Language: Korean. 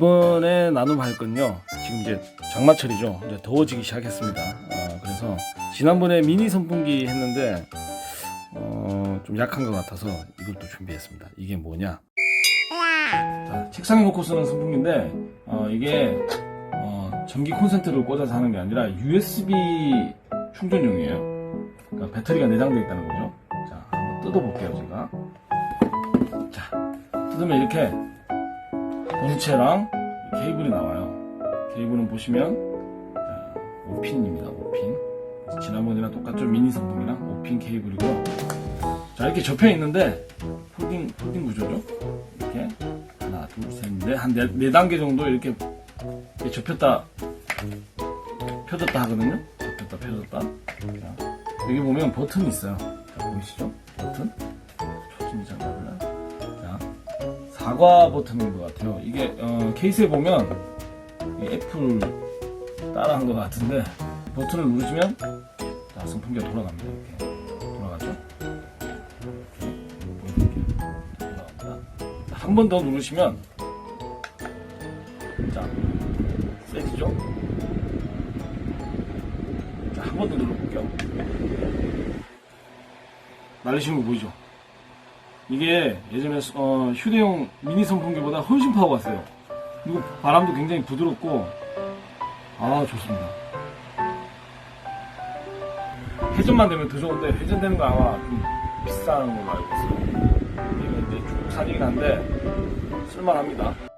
오늘의 나눔할 건요. 지금 이제 장마철이죠. 이제 더워지기 시작했습니다. 어, 그래서 지난번에 미니 선풍기 했는데 어, 좀 약한 것 같아서 또 준비했습니다. 이게 뭐냐? 자, 책상에 놓고 쓰는 선풍기인데 어, 이게 어, 전기 콘센트를 꽂아서 하는 게 아니라 USB 충전용이에요. 그러니까 배터리가 내장되어 있다는 거죠. 자, 한번 뜯어볼게요, 제가. 자, 뜯으면 이렇게 본체랑 케이블이 나와요. 케이블은 보시면 5핀입니다. 5핀. 지난번이랑 똑같죠? 미니 선풍이랑 5핀 케이블이고요. 자 이렇게 접혀 있는데 폴딩 폴딩 구조죠. 이렇게 하나, 둘, 셋, 넷, 한네 네 단계 정도 이렇게, 이렇게 접혔다 펴졌다 하거든요. 접혔다 펴졌다. 자, 여기 보면 버튼이 있어요. 자, 보이시죠? 버튼. 나오나? 자, 사과 버튼인 것 같아요. 이게 어, 케이스에 보면 이 애플 따라한 것 같은데 버튼을 누르시면 자, 선풍기가 돌아갑니다. 이렇게 돌아가죠. 한 번 더 누르시면 자 세지죠? 자, 한번 더 눌러볼게요. 날리시는 거 보이죠? 이게 예전에 어, 휴대용 미니 선풍기보다 훨씬 파워가 세요. 그리고 바람도 굉장히 부드럽고 아 좋습니다. 회전만 되면 더 좋은데 회전되는 거 아마 좀 비싼 걸로 알고 있어요. 이게 이제 중국산이긴 한데 쓸만합니다.